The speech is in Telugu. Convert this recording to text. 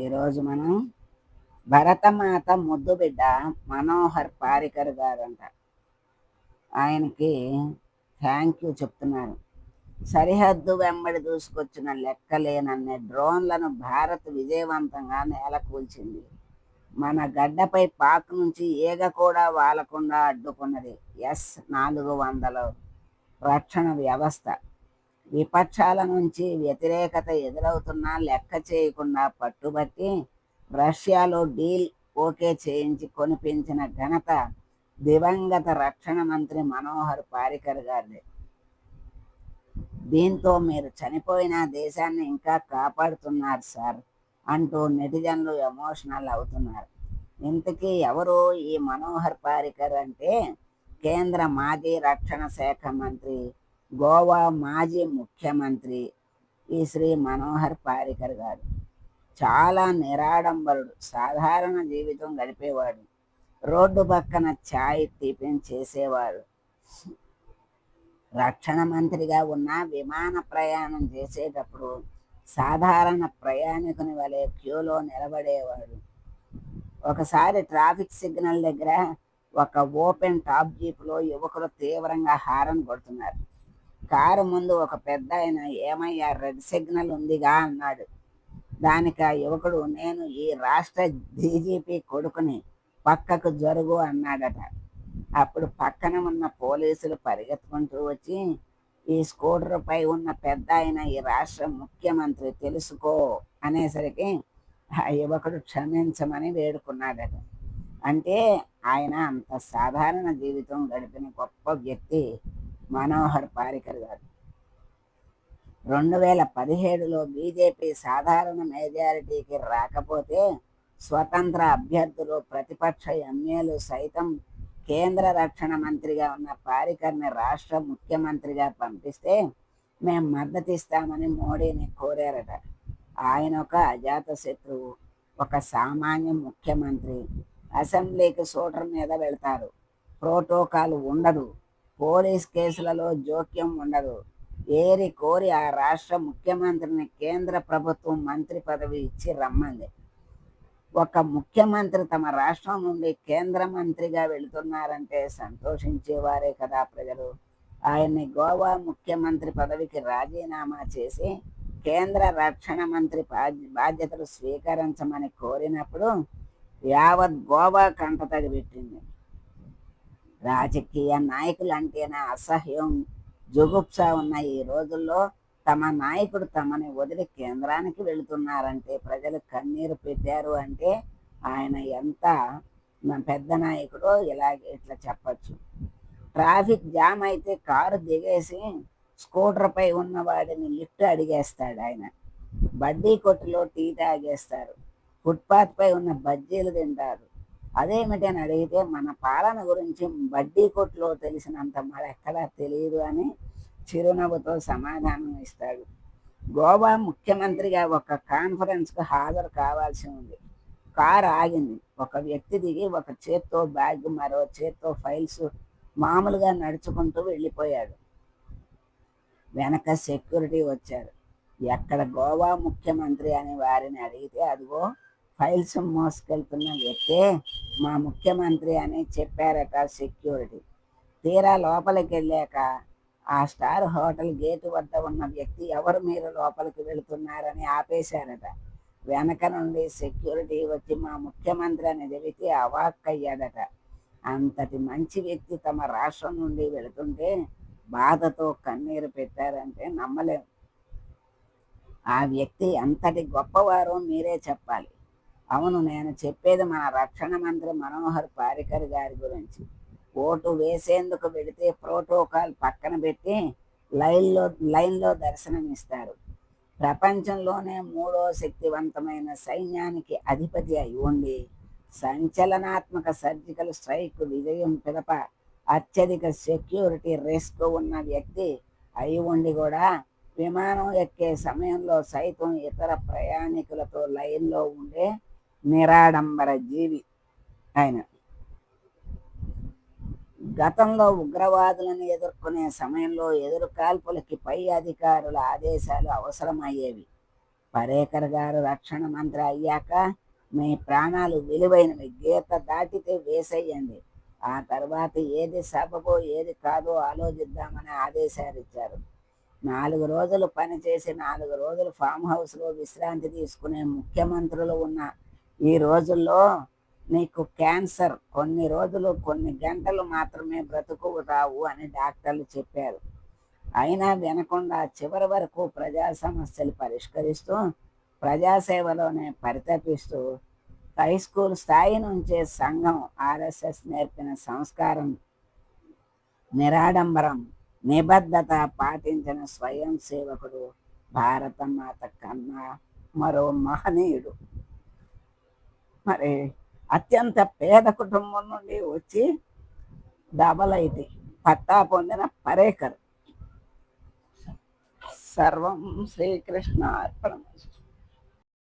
ఈరోజు మనం భరతమాత ముద్దు బిడ్డ మనోహర్ పారికర్ గారంట. ఆయనకి థ్యాంక్ యూ చెప్తున్నారు. సరిహద్దు వెంబడి దూసుకొచ్చిన లెక్కలేనన్ని డ్రోన్లను భారత్ విజయవంతంగా నేలకూల్చింది. మన గడ్డపై పాక్ నుంచి ఈగ కూడా వాలకుండా అడ్డుకున్నది ఎస్ నాలుగు వందల రక్షణ వ్యవస్థ. విపక్షాల నుంచి వ్యతిరేకత ఎదురవుతున్నా లెక్క చేయకుండా పట్టుబట్టి రష్యాలో డీల్ ఓకే చేయించి కొనిపించిన ఘనత దివంగత రక్షణ మంత్రి మనోహర్ పారికర్ గారిది. దీంతో మీరు చనిపోయిన దేశాన్ని ఇంకా కాపాడుతున్నారు సార్ అంటూ నెటిజన్లు ఎమోషనల్ అవుతున్నారు. ఇంతకీ ఎవరు ఈ మనోహర్ పారికర్ అంటే? కేంద్ర మాజీ రక్షణ శాఖ మంత్రి గోవా మాజీ ముఖ్యమంత్రి ఈ శ్రీ మనోహర్ పారికర్ గారు. చాలా నిరాడంబరుడు సాధారణ జీవితం గడిపేవాడు. రోడ్డు పక్కన ఛాయ్ టిఫిన్ చేసేవాడు. రక్షణ మంత్రిగా ఉన్న విమాన ప్రయాణం చేసేటప్పుడు సాధారణ ప్రయాణికుని వలె క్యూలో నిలబడేవాడు. ఒకసారి ట్రాఫిక్ సిగ్నల్ దగ్గర ఒక ఓపెన్ టాప్ జీప్లో యువకులు తీవ్రంగా హారన్ కొడుతున్నారు. కారు ముందు ఒక పెద్ద ఆయన ఏమయ్యా రెడ్ సిగ్నల్ ఉందిగా అన్నాడు. దానికి ఆ యువకుడు నేను ఈ రాష్ట్ర డీజీపీ కొడుకుని పక్కకు జరుగు అన్నాడట. అప్పుడు పక్కన ఉన్న పోలీసులు పరిగెత్తుకుంటూ వచ్చి ఈ స్కూటర్ పై ఉన్న పెద్ద ఆయన ఈ రాష్ట్ర ముఖ్యమంత్రి తెలుసుకో అనేసరికి ఆ యువకుడు క్షమించమని వేడుకున్నాడట. అంటే ఆయన అంత సాధారణ జీవితం గడిపిన గొప్ప వ్యక్తి. మనోహర్ పారికర్ గారు. రెండు వేల పదిహేడులో బీజేపీ సాధారణ మెజారిటీకి రాకపోతే స్వతంత్ర అభ్యర్థులు ప్రతిపక్ష ఎమ్మెల్యేలు సైతం కేంద్ర రక్షణ మంత్రిగా ఉన్న పారికర్ని రాష్ట్ర ముఖ్యమంత్రిగా పంపిస్తే మేము మద్దతిస్తామని మోడీని కోరారట. ఆయన ఒక అజాత శత్రువు ఒక సామాన్య ముఖ్యమంత్రి. అసెంబ్లీకి సూటర్ మీద వెళ్తారు. ప్రోటోకాల్ ఉండదు. పోలీస్ కేసులలో జోక్యం ఉండదు. ఏరి కోరి ఆ రాష్ట్ర ముఖ్యమంత్రిని కేంద్ర ప్రభుత్వం మంత్రి పదవి ఇచ్చి రమ్మంది. ఒక ముఖ్యమంత్రి తమ రాష్ట్రం నుండి కేంద్ర మంత్రిగా వెళుతున్నారంటే సంతోషించేవారే కదా ప్రజలు. ఆయన్ని గోవా ముఖ్యమంత్రి పదవికి రాజీనామా చేసి కేంద్ర రక్షణ మంత్రి బాధ్యతలు స్వీకరించమని కోరినప్పుడు యావత్ గోవా కంట తగిపెట్టింది రాజకీయ నాయకులు అంటేనే అసహ్యం. జుగుప్స ఉన్న ఈ రోజుల్లో తమ నాయకుడు తమని వదిలి కేంద్రానికి వెళుతున్నారంటే ప్రజలు కన్నీరు పెట్టారు అంటే ఆయన ఎంత పెద్ద నాయకుడో ఇలాగే ఇట్లా చెప్పచ్చు. ట్రాఫిక్ జామ్ అయితే కారు దిగేసి స్కూటర్పై ఉన్న వాడిని లిఫ్ట్ అడిగేస్తాడు ఆయన. బడ్డీ కొట్టులో టీ తాగేస్తారు. ఫుట్పాత్పై ఉన్న బజ్జీలు తింటారు. అదేమిటని అడిగితే మన పాలన గురించి బడ్డీ కొట్టులో తెలిసినంత మరెక్కడా తెలియదు అని చిరునవ్వుతో సమాధానం ఇస్తాడు. గోవా ముఖ్యమంత్రిగా ఒక కాన్ఫరెన్స్కు హాజరు కావాల్సి ఉంది. కారు ఆగింది. ఒక వ్యక్తి దిగి ఒక చేత్తో బ్యాగ్ మరో చేత్తో ఫైల్స్ మామూలుగా నడుచుకుంటూ వెళ్ళిపోయాడు. వెనక సెక్యూరిటీ వచ్చారు ఎక్కడ గోవా ముఖ్యమంత్రి అని వారిని అడిగితే అదిగో ఫైల్స్ మోసుకెళ్తున్న వ్యక్తే మా ముఖ్యమంత్రి అని చెప్పారట సెక్యూరిటీ. తీరా లోపలికి వెళ్ళాక ఆ స్టార్ హోటల్ గేటు వద్ద ఉన్న వ్యక్తి ఎవరు మీరు లోపలికి వెళుతున్నారని ఆపేశారట. వెనక నుండి సెక్యూరిటీ వచ్చి మా ముఖ్యమంత్రి అని చెబితే అవాక్కయ్యాడట. అంతటి మంచి వ్యక్తి తమ రాష్ట్రం నుండి వెళుతుంటే బాధతో కన్నీరు పెట్టారంటే నమ్మలేము ఆ వ్యక్తి ఎంతటి గొప్పవారో మీరే చెప్పాలి. అవును నేను చెప్పేది మన రక్షణ మంత్రి మనోహర్ పారికర్ గారి గురించి. ఓటు వేసేందుకు వెళితే ప్రోటోకాల్ పక్కన పెట్టి లైన్లో లైన్లో దర్శనమిస్తారు ప్రపంచంలోనే మూడో శక్తివంతమైన సైన్యానికి అధిపతి అయి ఉండి సంచలనాత్మక సర్జికల్ స్ట్రైక్ విజయం పిదప అత్యధిక సెక్యూరిటీ రిస్క్ ఉన్న వ్యక్తి అయి ఉండి కూడా విమానం ఎక్కే సమయంలో సైతం ఇతర ప్రయాణికులతో లైన్లో ఉండే నిరాడంబర జీవి ఆయన. గతంలో ఉగ్రవాదులను ఎదుర్కొనే సమయంలో ఎదురుకాల్పులకి పై అధికారుల ఆదేశాలు అవసరమయ్యేవి. పరేకర్ గారు రక్షణ మంత్రి అయ్యాక మీ ప్రాణాలు విలువైనవి గీత దాటితే వేసేయండి ఆ తర్వాత ఏది సబబో ఏది కాదో ఆలోచిద్దామని ఆదేశాలు ఇచ్చారు. నాలుగు రోజులు పనిచేసి నాలుగు రోజులు ఫామ్ హౌస్లో విశ్రాంతి తీసుకునే ముఖ్యమంత్రులు ఉన్న ఈ రోజుల్లో నీకు క్యాన్సర్ కొన్ని రోజులు కొన్ని గంటలు మాత్రమే బ్రతుకు రావు అని డాక్టర్లు చెప్పారు. అయినా వినకుండా చివరి వరకు ప్రజా సమస్యలు పరిష్కరిస్తూ ప్రజాసేవలోనే పరితపిస్తూ హై స్కూల్ స్థాయి నుంచే సంఘం ఆర్ఎస్ఎస్ నేర్పిన సంస్కారం నిరాడంబరం నిబద్ధత పాటించిన స్వయం సేవకుడు భారత మాత కన్నా మరో మహనీయుడు. మరి అత్యంత పేద కుటుంబం నుండి వచ్చి డబల్ పట్టా పొందిన పరేకర్. సర్వం శ్రీకృష్ణ అర్పణ